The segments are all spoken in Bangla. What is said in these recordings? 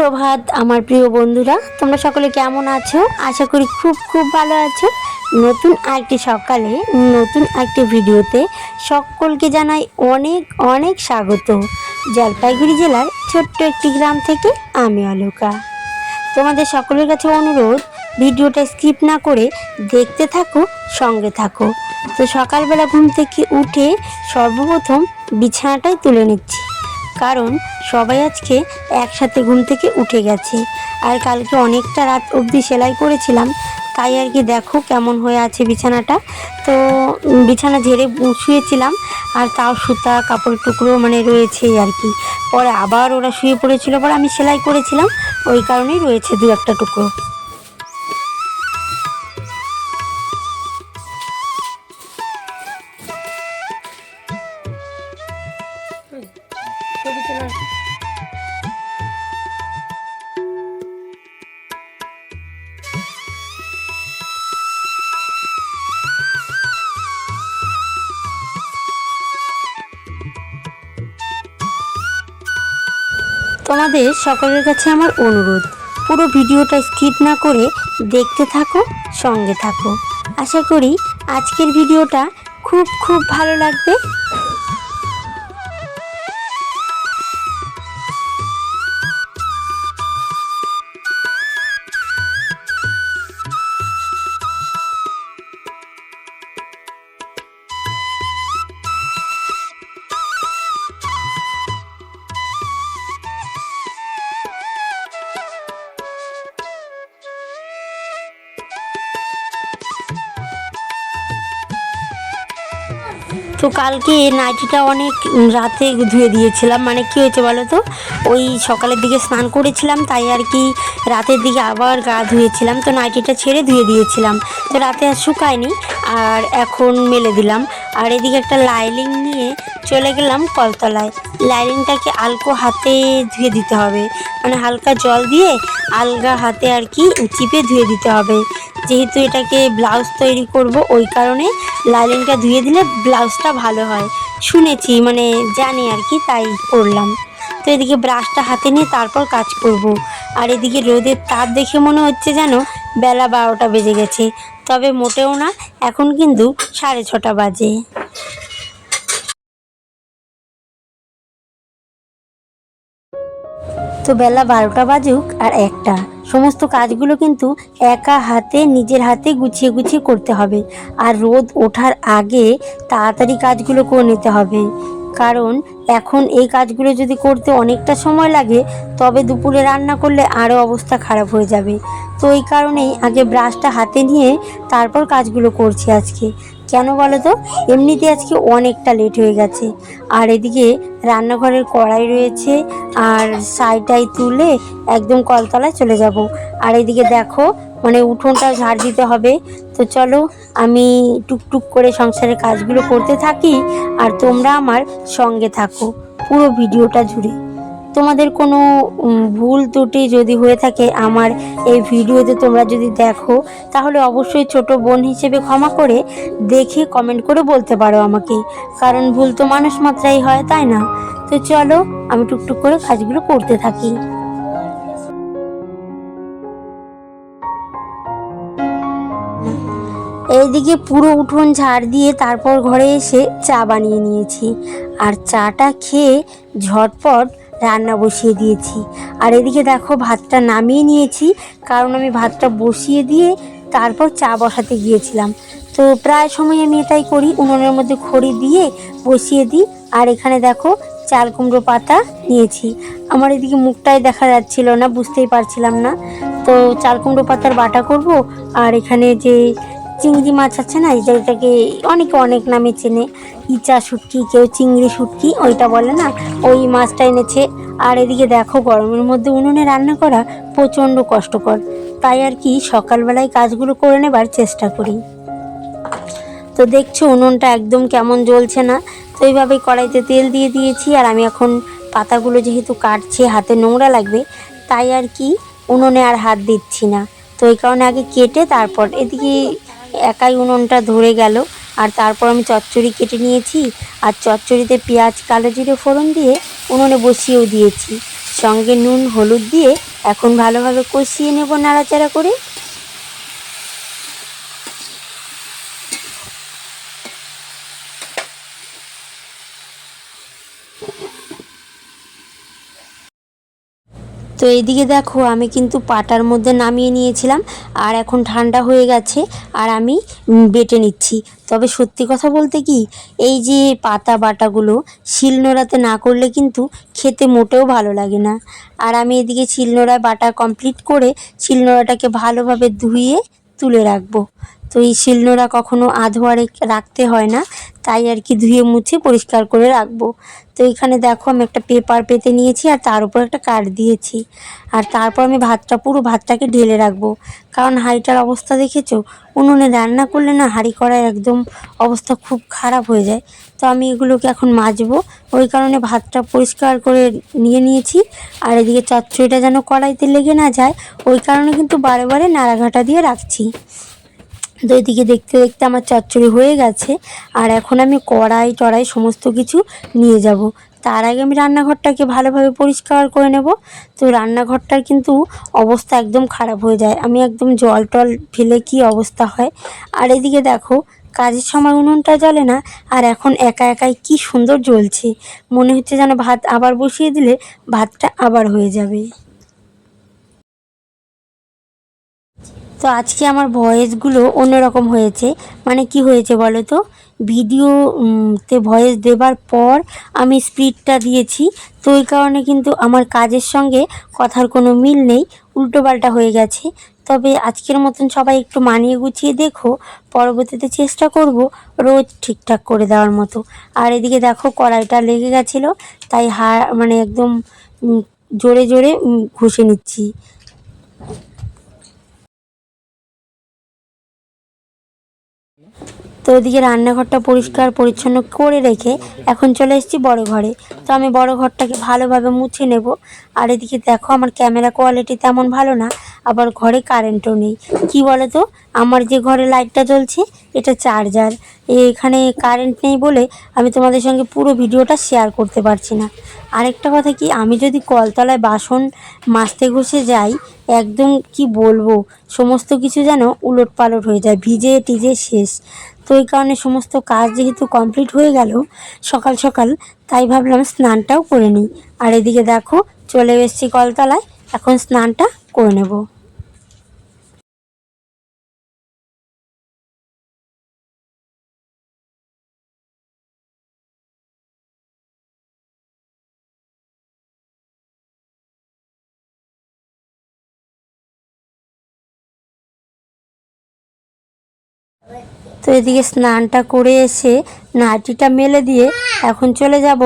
সুপ্রভাত, আমার প্রিয় বন্ধুরা। তোমরা সকলে কেমন আছো? আশা করি খুব খুব ভালো আছো। নতুন একটি সকালে, নতুন একটি ভিডিওতে সকলকে জানাই অনেক অনেক স্বাগত। জলপাইগুড়ি জেলার ছোট্ট একটি গ্রাম থেকে আমি অলোকা। তোমাদের সকলের কাছে অনুরোধ, ভিডিওটা স্কিপ না করে দেখতে থাকো, সঙ্গে থাকো। তো সকালবেলা ঘুম থেকে উঠে সর্বপ্রথম বিছানাটাই তুলে নিচ্ছি। কারণ সবাই আজকে একসাথে ঘুম থেকে উঠে গেছে। আর কালকে অনেকটা রাত অবধি সেলাই করেছিলাম, তাই আর কি দেখো কেমন হয়ে আছে বিছানাটা। তো বিছানা ঝেড়ে শুয়েছিলাম, আর তাও সুতা, কাপড় টুকরো মানে রয়েছেই আর কি। পরে আবার ওরা শুয়ে পড়েছিল, পরে আমি সেলাই করেছিলাম, ওই কারণেই রয়েছে দু একটা টুকরো। তোমাদের সকলের কাছে আমার অনুরোধ। পুরো ভিডিওটা স্কিপ না করে দেখতে থাকো, সঙ্গে থাকো। আশা করি আজকের ভিডিওটা খুব খুব ভালো লাগবে। তো কালকে নাইটিটা অনেক রাতে ধুয়ে দিয়েছিলাম। মানে কী হয়েছে বলো তো? ওই সকালের দিকে স্নান করেছিলাম, তাই আর কি রাতের দিকে আবার গা ধুয়েছিলাম। তো নাইটিটা ছেড়ে ধুয়ে দিয়েছিলাম। তো রাতে আর শুকায়নি, আর এখন মেলে দিলাম। আর এদিকে একটা লাইলিং নিয়ে চলে গেলাম কলতলায়। লাইলিংটাকে আলকো হাতে ধুয়ে দিতে হবে। মানে হালকা জল দিয়ে আলগা হাতে আর কি চিপে ধুয়ে দিতে হবে। যেহেতু এটাকে ব্লাউজ তৈরি করব, ওই কারণে লাইলিংটা ধুয়ে দিলে ব্লাউজটা ভালো হয়। শুনেছি মানে জানি আর কি, তাই করলাম। তো এদিকে ব্রাশটা হাতে নিয়ে তারপর কাজ করব। আর এদিকে রোদের তাপ দেখে মনে হচ্ছে যেন বেলা বারোটা বেজে গেছে। তবে মোটেও না, এখন কিন্তু সাড়ে ছটা বাজে। তো বেলা বারোটা বাজুক আর একটা। সমস্ত কাজগুলো কিন্তু একা হাতে, নিজের হাতে গুছিয়ে গুছিয়ে করতে হবে। আর রোদ ওঠার আগে তাড়াতাড়ি কাজগুলো করে নিতে হবে। কারণ এখন এই কাজগুলো যদি করতে অনেকটা সময় লাগে, তবে দুপুরে রান্না করলে আরও অবস্থা খারাপ হয়ে যাবে। তো এই কারণেই আগে ব্রাশটা হাতে নিয়ে তারপর কাজগুলো করছি আজকে। কেন বলো তো? এমনিতে আজকে অনেকটা লেট হয়ে গেছে। আর এদিকে রান্নাঘরের কড়াই রয়েছে, আর সাইটাই তুলে একদম কলতলায় চলে যাব। আর এদিকে দেখো মানে উঠোনটা ঝাড় দিতে হবে। তো চলো, আমি টুকটুক করে সংসারের কাজগুলো করতে থাকি, আর তোমরা আমার সঙ্গে থাকো পুরো ভিডিওটা জুড়ে। তোমাদের কোনো ভুল ত্রুটি যদি হয়ে থাকে আমার এই ভিডিওতে তোমরা যদি দেখো, তাহলে অবশ্যই ছোট বোন হিসেবে ক্ষমা করে দেখে কমেন্ট করে বলতে পারো আমাকে। কারণ ভুল তো মানুষ মাত্রাই হয়, তাই না? তো চলো, আমি টুকটুক করে কাজগুলো করতে থাকি। এইদিকে পুরো উঠোন ঝাড় দিয়ে তারপর ঘরে এসে চা বানিয়ে নিয়েছি। আর চাটা খেয়ে ঝটপট রান্না বসিয়ে দিয়েছি। আর এদিকে দেখো, ভাতটা নামিয়ে নিয়েছি। কারণ আমি ভাতটা বসিয়ে দিয়ে তারপর চা বসাতে গিয়েছিলাম। তো প্রায় সময় আমি এটাই করি, উনুনের মধ্যে খড়ি দিয়ে বসিয়ে দিই। আর এখানে দেখো, চাল কুমড়ো পাতা নিয়েছি। আমার এদিকে মুখটাই দেখা যাচ্ছিল না, বুঝতেই পারছিলাম না। তো চাল কুমড়ো পাতার বাটা করব, আর এখানে যে চিংড়ি মাছ আছে না যেটাকে অনেকে অনেক নামে চেনে। ইচা শুটকি, কেউ চিংড়ি শুটকি, ওইটা বলে না, ওই মাছটা এনেছে। আর এদিকে দেখো, গরমের মধ্যে উনুনে রান্না করা প্রচণ্ড কষ্টকর। তাই আর কি সকালবেলায় কাজগুলো করে নেবার চেষ্টা করি। তো দেখছ, উনুনটা একদম কেমন জ্বলছে না। তো এইভাবে কড়াইতে তেল দিয়ে দিয়েছি, আর আমি এখন পাতাগুলো যেহেতু কাটছি, হাতে নোংরা লাগবে, তাই আর কি উনুনে আর হাত দিচ্ছি না। তো এই কারণে আগে কেটে তারপর এদিকে একাই উনুনটা ধরে গেল। আর তারপর আমি চচ্চড়ি কেটে নিয়েছি আর চচ্চড়িতে পেঁয়াজ, কালো জিরে ফোড়ন দিয়ে উনুনে বসিয়েও দিয়েছি। সঙ্গে নুন, হলুদ দিয়ে এখন ভালোভাবে কষিয়ে নেব নাড়াচাড়া করে। তো এইদিকে দেখো, আমি কিন্তু পাটার মধ্যে নামিয়ে নিয়েছিলাম, আর এখন ঠান্ডা হয়ে গেছে, আর আমি বেটে নিচ্ছি। তবে সত্যি কথা বলতে কি, এই যে পাতা বাটাগুলো শিলনোড়াতে না করলে কিন্তু খেতে মোটেও ভালো লাগে না। আর আমি এদিকে শিলনোড়ায় বাটা কমপ্লিট করে শিলনোড়াটাকে ভালোভাবে ধুয়ে তুলে রাখব। তো এই শিলনোড়া কখনো আধোয়ারে রাখতে হয় না, তাই আর কি ধুয়ে মুছে পরিষ্কার করে রাখব। তো এখানে দেখো আমি একটা পেপার পেতে নিয়েছি আর তার উপর একটা কাঠ দিয়েছি। আর তারপর আমি ভাতটা, পুরো ভাতটাকে ঢেলে রাখব। কারণ হাঁড়িটার অবস্থা দেখেছ? উনুনে রান্না করলে না হাঁড়ি করার একদম অবস্থা খুব খারাপ হয়ে যায়। তো আমি এগুলোকে এখন মাজবো। ওই কারণে ভাতটা পরিষ্কার করে নিয়ে নিয়েছি। আর এদিকে চচ্চড়িটা যেন কড়াইতে লেগে না যায়, ওই কারণে কিন্তু বারে বারে নাড়াঘাটা দিয়ে রাখছি। তো এদিকে দেখতে দেখতে আমার চচ্চড়ি হয়ে গেছে, আর এখন আমি কড়াই টড়াই সমস্ত কিছু নিয়ে যাব। তার আগে আমি রান্নাঘরটাকে ভালোভাবে পরিষ্কার করে নেব। তো রান্নাঘরটার কিন্তু অবস্থা একদম খারাপ হয়ে যায়। আমি একদম জল টল ফেলে কি অবস্থা হয়। আর এদিকে দেখো, কাজের সময় উনুনটা জ্বলে না, আর এখন একা একাই কি সুন্দর জ্বলছে। মনে হচ্ছে যেন ভাত আবার বসিয়ে দিলে ভাতটা আবার হয়ে যাবে। তো আজকে আমার ভয়েসগুলো অন্যরকম হয়েছে। মানে কি হয়েছে বলো তো? ভিডিও উম, তে ভয়েস দেবার পর আমি স্পিডটা দিয়েছি। তো ওই কারণে কিন্তু আমার কাজের সঙ্গে কথার কোনো মিল নেই। উল্টোপাল্টা হয়ে গেছে। তবে আজকের মতন সবাই একটু মানিয়ে গুছিয়ে দেখো। পরবর্তীতে চেষ্টা করব রোজ ঠিকঠাক করে দেওয়ার মতো। আর এদিকে দেখো কড়াইটা লেগে গেছিল। তাই হা মানে একদম জোরে জোরে ঘষে নিচ্ছি। তো ওদিকে রান্নাঘরটা পরিষ্কার পরিচ্ছন্ন করে রেখে এখন চলে এসেছি বড় ঘরে। তো আমি বড় ঘরটাকে ভালোভাবে মুছে নেব। আর এদিকে দেখো আমার ক্যামেরা কোয়ালিটি তেমন ভালো না, আবার ঘরে কারেন্টও নেই। কি বলো তো আমার যে ঘরে লাইটটা জ্বলছে এটা চার্জার এখানে কারেন্ট নেই বলে আমি তোমাদের সঙ্গে পুরো ভিডিওটা শেয়ার করতে পারছি না। আরেকটা কথা কি, আমি যদি কলতলায় বাসন মাজতে ঘষে যাই, একদম কি বলব, সমস্ত কিছু যেন উলট পালট হয়ে যায়, ভিজে টিজে শেষ। তো এই কারণে সমস্ত কাজ যেহেতু কমপ্লিট হয়ে গেল সকাল সকাল, তাই ভাবলাম স্নানটাও করে নিই। আর এদিকে দেখো, চলে এসেছি কলতলায়, এখন স্নানটা করে নেব। তো এদিকে স্নানটা করে এসে নাটিটা মেলে দিয়ে এখন চলে যাব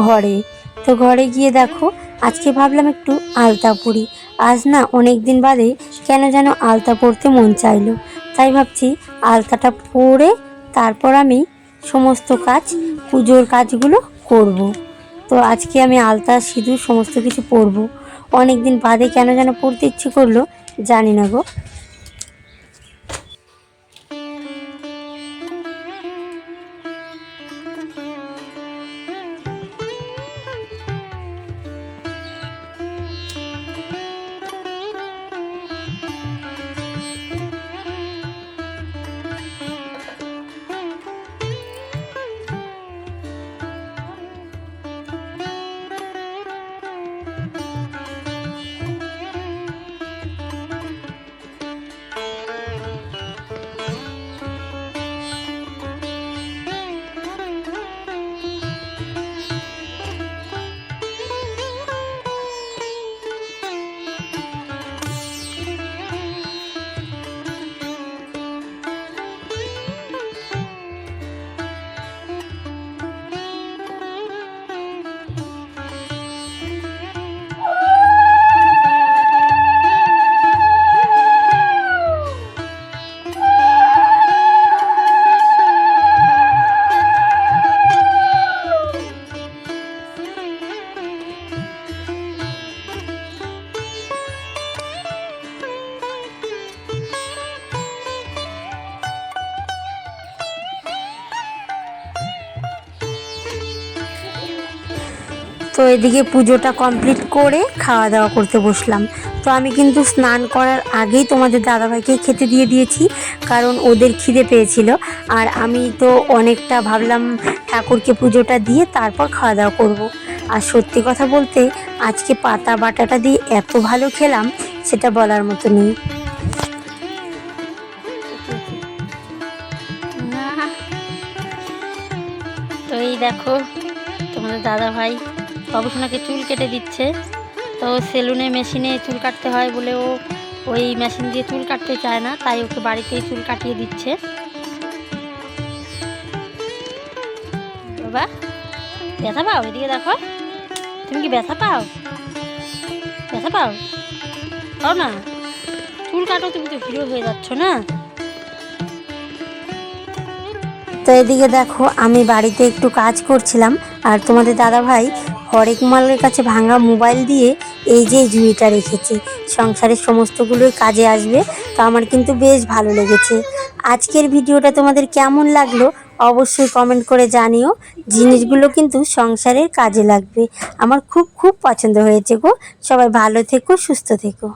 ঘরে। তো ঘরে গিয়ে দেখো, আজকে ভাবলাম একটু আলতা পরি। আজ না অনেক দিন বাদে কেন যেন আলতা পরতে মন চাইলো। তাই ভাবছি আলতাটা পরে তারপর আমি সমস্ত কাজ, পুজোর কাজগুলো করব। তো আজকে আমি আলতা, সিঁদুর সমস্ত কিছু পরবো। অনেক দিন বাদে কেন যেন পড়তে ইচ্ছে করল জানি না গো। তো এদিকে পুজোটা কমপ্লিট করে খাওয়া দাওয়া করতে বসলাম। তো আমি কিন্তু স্নান করার আগেই তোমাদের দাদাভাইকে খেতে দিয়ে দিয়েছি, কারণ ওদের খিদে পেয়েছিল। আর আমি তো অনেকটা ভাবলাম ঠাকুরকে পুজোটা দিয়ে তারপর খাওয়া দাওয়া করব। আর সত্যি কথা বলতে, আজকে পাতা বাটাটা দিয়ে এত ভালো খেলাম, সেটা বলার মতো নেই। তো এই দেখো, তোমাদের দাদা ভাই বাবুসোনাকে চুল কেটে দিচ্ছে। তো সেলুনে মেশিনে চুল কাটতে হয় বলে ও ওই মেশিন দিয়ে চুল কাটতে চায় না, তাই ওকে বাড়িতেই চুল কাটিয়ে দিচ্ছে। বাবা, ব্যথা পাও? এদিকে দেখো। তুমি কি ব্যথা পাও? ব্যথা পাও? পাও না। চুল কাটো, তুমি তো হিরো হয়ে যাচ্ছ না? তো এদিকে দেখো, আমি বাড়িতে একটু কাজ করছিলাম, আর তোমাদের দাদা ভাই হরেক মালের কাছে ভাঙা মোবাইল দিয়ে এই যে জুড়িটা রেখেছে। সংসারের সমস্তগুলোই কাজে আসবে, তো আমার কিন্তু বেশ ভালো লেগেছে। আজকের ভিডিওটা তোমাদের কেমন লাগল অবশ্যই কমেন্ট করে জানিও। জিনিসগুলো কিন্তু সংসারের কাজে লাগবে। আমার খুব খুব পছন্দ হয়েছে গো। সবাই ভালো থেকো, সুস্থ থেকো।